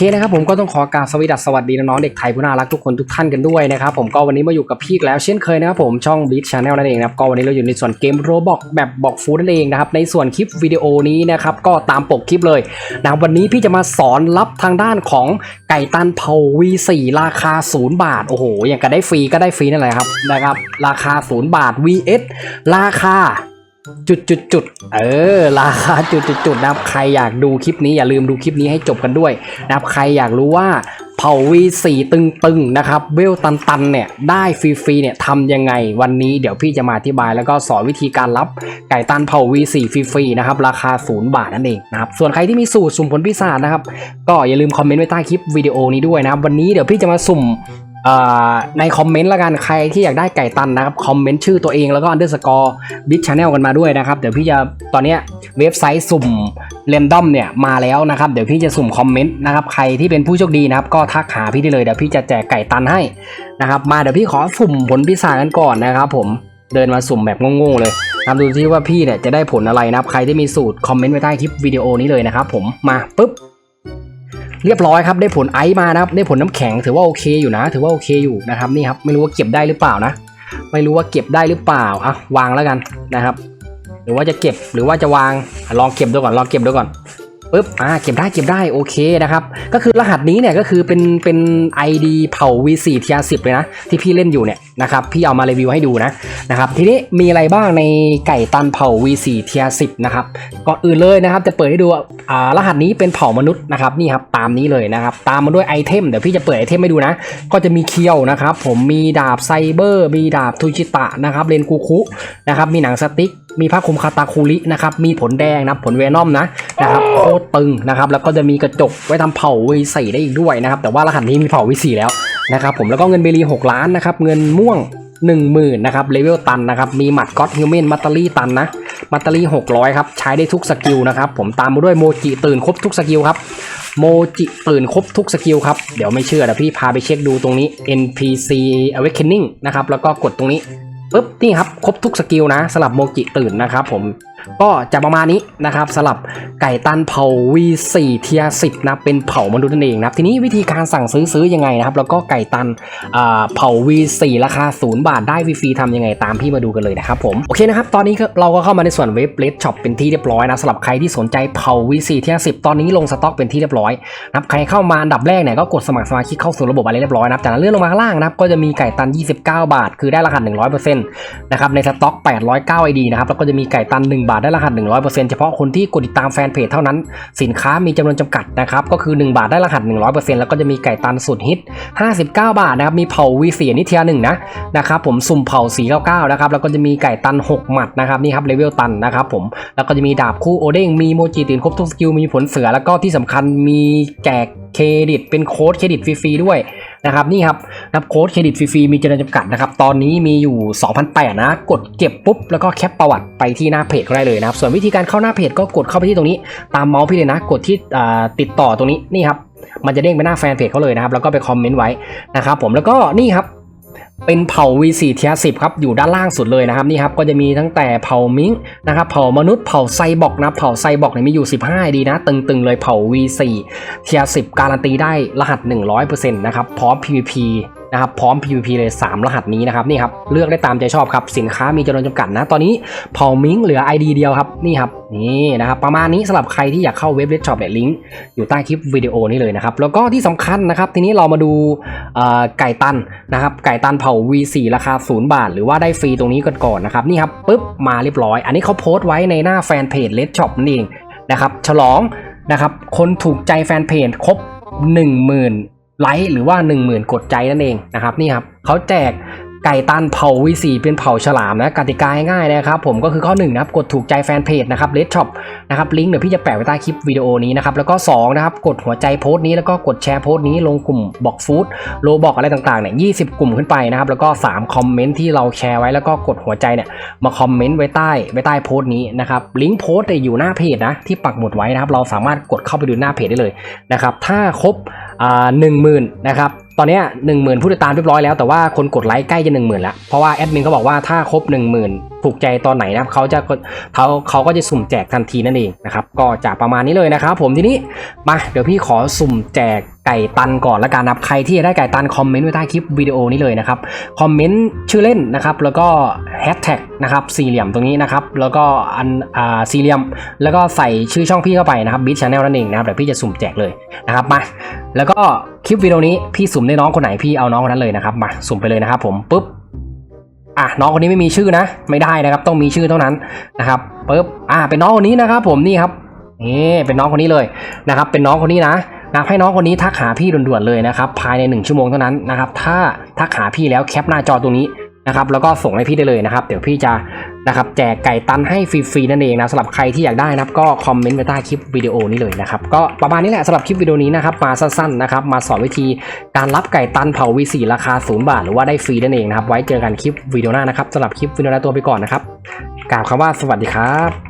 เคนะครับผมก็ต้องขอกราบสวัสดีสวัสดีน้องๆเด็กไทยผู้น่ารักทุกคนทุกท่านกันด้วยนะครับผมก็วันนี้มาอยู่กับพี่แล้วเช่นเคยนะครับผมช่อง b ิ a ช Channel นั่นเองนะครับก็วันนี้เราอยู่ในส่วนเกมโรบอกแบบบอกฟูนั่นเองนะครับในส่วนคลิปวิดีโอนี้นะครับก็ตามปกคลิปเลยนะวันนี้พี่จะมาสอนรับทางด้านของไก่ตันเผา V4 ราคา 0 บาทโอ้โหอย่างก็ได้ฟรีก็ได้ฟรีนั่นแหละครับนะครับราคา 0 บาท VS ราคา จุดจุดจุดเออราคาจุดจุดจุดนะครับใครอยากดูคลิปนี้อย่าลืมดูคลิปนี้ให้จบกันด้วยนะครับใครอยากรู้ว่าเผา V4 ตึงๆนะครับเวลตันๆเนี่ยได้ฟรีๆเนี่ยทำยังไงวันนี้เดี๋ยวพี่จะมาอธิบายแล้วก็สอนวิธีการรับไก่ตันเผา V4 ฟรีๆนะครับราคา0บาทนั่นเองนะครับส่วนใครที่มีสูตรสุ่มผลพิศาจนะครับก็อย่าลืมคอมเมนต์ไว้ใต้คลิปวิดีโอนี้ด้วยนะครับวันนี้เดี๋ยวพี่จะมาสุ่ม ในคอมเมนต์ละกันใครที่อยากได้ไก่ตันนะครับคอมเมนต์ชื่อตัวเองแล้วก็อันเดอร์สกอร์บิชชาแนลกันมาด้วยนะครับ เดี๋ยวพี่จะตอนนี้เว็บไซต์สุ่มเรนดอมเนี่ยมาแล้วนะครับเดี๋ยวพี่จะสุ่มคอมเมนต์นะครับใครที่เป็นผู้โชคดีนะครับ ก็ทักหาพี่ได้เลยเดี๋ยวพี่จะแจกไก่ตันให้นะครับ มาเดี๋ยวพี่ขอสุ่มผลพิศากันก่อนนะครับผมเดินมาสุ่มแบบโง่ๆเลยทำดูที่ว่าพี่เนี่ยจะได้ผลอะไรนะครับ ใครที่มีสูตรคอมเมนต์ไว้ใต้คลิปวิดีโอนี้เลยนะครับผมมาปุ๊บ เรียบร้อยครับได้ผลไอซ์มานะครับได้ผลน้ำแข็งถือว่าโอเคอยู่นะ ถือว่าโอเคอยู่นะครับนี่ครับไม่รู้ว่าเก็บได้หรือเปล่านะ ไม่รู้ว่าเก็บได้หรือเปล่าอะวางแล้วกันนะครับ หรือว่าจะเก็บหรือว่าจะวางลองเก็บดูก่อนลองเก็บดูก่อน ปึ๊บอ่าเก็บได้เก็บได้โอเคนะครับ ก็คือรหัสนี้เนี่ยก็คือเป็นเป็น ID เผ่า V4 เทีย10เลยนะ ที่พี่เล่นอยู่เนี่ยนะครับพี่เอามารีวิวให้ดูนะนะครับทีนี้มีอะไรบ้างในไก่ตันเผ่า V4 เทีย10นะครับก่อนอื่นเลยนะครับจะเปิดให้ดูอ่ารหัสนี้เป็นเผ่ามนุษย์นะครับนี่ครับตามนี้เลยนะครับตามมาด้วยไอเทมเดี๋ยวพี่จะเปิดไอเทมให้ดูนะ ก็จะมีเคียวนะครับผมมีดาบไซเบอร์มีดาบทูชิตะนะครับเลนกูคุนะครับมีหนังสติ๊ก มีผ้าคลุมคาตาคุรินะครับมีผลแดงนะผลเวนอมนะนะครับโคตรตึงนะครับแล้วก็จะมีกระจกไว้ทำเผาวีสีได้อีกด้วยนะครับแต่ว่ารหัสนี้มีเผาวีสีแล้วนะครับผมแล้วก็เงินเบรี6ล้านนะครับเงินม่วง10,000นะครับเลเวลตันนะครับมีหมัดก็อตฮิวแมนมัตเตอรี่ตันนะมัตเตอรี่600ครับใช้ได้ทุกสกิลนะครับผมตามมาด้วยโมจิตื่นครบทุกสกิลครับโมจิตื่นครบทุกสกิลครับ เดี๋ยวไม่เชื่อเดี๋ยวพี่พาไปเช็คดูตรงนี้ NPC Awakening นะครับแล้วก็กดตรงนี้ ปุ๊บนี่ครับครบทุกสกิลนะสลับโมจิตื่นนะครับผม ก็จะประมาณนี้นะครับสลับไก่ตันเผา V4 เทีย10นะเป็นเผามนุษย์นั่นเองนะครับทีนี้วิธีการสั่งซื้อซื้อยังไงนะครับ แล้วก็ไก่ตันอ่าเผา V4 ราคา 0 บาทได้ฟรีๆทำยังไงตามพี่มาดูกันเลยนะครับผมโอเคนะครับตอนนี้เราก็เข้ามาในส่วนเว็บเลดช็อปเป็นที่เรียบร้อยนะสำหรับใครที่สนใจเผา V4 เทีย10ตอนนี้ลงสต็อกเป็นที่เรียบร้อยนะครับใครเข้ามาอันดับแรกเนี่ยก็กดสมัครสมาชิกเข้าสู่ระบบอะไรเรียบร้อยนะครับจากนั้นเลื่อนลงมาข้างล่างนะครับก็จะมีไก่ตัน 29 บาท คือได้รหัส100%นะครับในสต็อก809 ID นะครับแล้วก็จะมีไก่ตัน1บาทได้รหัส 100%เฉพาะคนที่กดติดตามแฟนเพจเท่านั้น สินค้ามีจำนวนจำกัดนะครับ ก็คือ 1 บาทได้รหัส 100%แล้วก็จะมีไก่ตันสุดฮิต 59 บาทนะครับ มีเผา V4 นิเทียหนึ่งนะนะครับผมสุ่มเผา499นะครับ แล้วก็จะมีไก่ตัน 6 หมัดนะครับนี่ครับเลเวลตันนะครับผม แล้วก็จะมีดาบคู่โอเด้ง มีโมจิตื่นครบทุกสกิล มีผลเสือ แล้วก็ที่สำคัญมีแจกเครดิตเป็นโค้ดเครดิตฟรีๆด้วย นะครับนี่ครับรับโค้ดเครดิตฟรีๆมีจำนวนจำกัดนะครับตอนนี้มีอยู่2,008นะกดเก็บปุ๊บแล้วก็แคปประวัติไปที่หน้าเพจก็ได้เลยนะครับส่วนวิธีการเข้าหน้าเพจก็กดเข้าไปที่ตรงนี้ ตามเมาส์พี่เลยนะ กดที่ติดต่อตรงนี้นี่ครับมันจะเด้งไปหน้าแฟนเพจเขาเลยนะครับแล้วก็ไปคอมเมนต์ไว้นะครับผมแล้วก็นี่ครับ เป็นเผ่า V4 เทียสิครับอยู่ด้านล่างสุดเลยนะครับนี่ครับก็จะมีตั้งแต่เผ่ามิงนะครับเผ่ามนุษย์เผ่าไซบอร์กนะเผ่าไซบอร์กเนี่ยมีอยู่ 15 ดีนะ ตึงๆเลยเผ่า V4 เทียสิการันตีได้รหัส 100%นะครับพร้อม PVP นะครับพร้อม PVP เลย 3 รหัสนี้นะครับนี่ครับเลือกได้ตามใจชอบครับสินค้ามีจำนวนจำกัดนะ ตอนนี้เผามิงเหลือ ID เดียวครับนี่ครับนี่นะครับประมาณนี้สำหรับใครที่อยากเข้าเว็บเลดช็อปเนี่ยลิงก์อยู่ใต้คลิปวิดีโอนี้เลยนะครับแล้วก็ที่สำคัญนะครับทีนี้เรามาดูไก่ตันนะครับไก่ตันเผา V4 ราคา 0 บาท หรือว่าได้ฟรีตรงนี้ก่อนก่อนนะครับนี่ครับปุ๊บมาเรียบร้อย อันนี้เขาโพสต์ไว้ในหน้าแฟนเพจเลดช็อปนั่เองนะครับฉลองนะครับคนถูกใจแฟนเพจครบ 10,000 ไลค์หรือว่า 10,000 กดใจนั่นเองนะครับนี่ครับเขาแจกไก่ตันเผาวีสีเป็นเผาฉลามนะกติกาง่ายๆนะครับผมก็คือข้อหนึ่งนะครับกดถูกใจแฟนเพจนะครับเลดช็อปนะครับลิงก์เดี๋ยวพี่จะแปะไว้ใต้คลิปวิดีโอนี้นะครับแล้วก็2นะครับกดหัวใจโพสต์นี้แล้วก็กดแชร์โพสต์นี้ลงกลุ่มบอกฟู้ดโลบอกอะไรต่างๆเนี่ยยีกลุ่มขึ้นไปนะครับแล้วก็3คอมเมนต์ที่เราแชร์ไว้แล้วก็กดหัวใจเนี่ยมาคอมเมนต์ไว้ใต้ไว้ใต้โพสต์นี้นะครับลิงก์โพสต์อยู่หน้าเพจนะที่ปักหมุดไว้นะครับเราสามารถกดเข้าไปดูหน้าเพจได้เลยนะครับถ้าครบ หนึ่งหมื่นนะครับ ตอนนี้หนึ่งหมื่นผู้ติดตามเรียบร้อยแล้วแต่ว่าคนกดไลค์ใกล้จะหนึ่งหมื่นแล้วเพราะว่าแอดมินเขาบอกว่าถ้าครบหนึ่งหมื่นถูกใจตอนไหนนะครับเขาจะเขาเขาก็จะสุ่มแจกทันทีนั่นเองนะครับก็จะประมาณนี้เลยนะครับผมทีนี้มาเดี๋ยวพี่ขอสุ่มแจกไก่ตันก่อนละกันนะครับใครที่จะได้ไก่ตันคอมเมนต์ไว้ใต้คลิปวิดีโอนี้เลยนะครับคอมเมนต์ชื่อเล่นนะครับแล้วก็แฮชแท็กนะครับสี่เหลี่ยมตรงนี้นะครับแล้วก็อันอ่าสี่เหลี่ยม แล้วก็ใส่ชื่อช่องพี่เข้าไปนะครับบิ๊ชแนลนั่นเองนะครับเดี๋ยวพี่จะสุ่มแจกเลยนะครับมาแล้วก็ คลิปวิดีโอนี้พี่สุ่มได้น้องคนไหนพี่เอาน้องคนนั้นเลยนะครับมาสุ่มไปเลยนะครับ ผมปุ๊บอะน้องคนนี้ไม่มีชื่อนะ ไม่ได้นะครับ ต้องมีชื่อเท่านั้นนะครับปุ๊บอะเป็นน้องคนนี้นะครับ ผมนี่ครับนี่เป็นน้องคนนี้เลยนะครับ เป็นน้องคนนี้นะนะให้น้องคนนี้ทักหาพี่ด่วนๆเลยนะครับภายใน 1 ชั่วโมงเท่านั้นนะครับ ถ้าทักหาพี่แล้วแคปหน้าจอตรงนี้นะครับ แล้วก็ส่งให้พี่ได้เลยนะครับ เดี๋ยวพี่จะ นะครับแจกไก่ตันให้ฟรีๆนั่นเองนะสำหรับใครที่อยากได้นะครับก็คอมเมนต์ไว้ใต้คลิปวิดีโอนี้เลยนะครับก็ประมาณนี้แหละสำหรับคลิปวิดีโอนี้นะครับมาสั้นๆนะครับมาสอนวิธีการรับไก่ตันเผา V4 ราคา 0 บาท หรือว่าได้ฟรีนั่นเองนะครับไว้เจอกันคลิปวิดีโอหน้านะครับสำหรับคลิปวิดีโอหน้าตัวไปก่อนนะครับกล่าวคำว่าสวัสดีครับ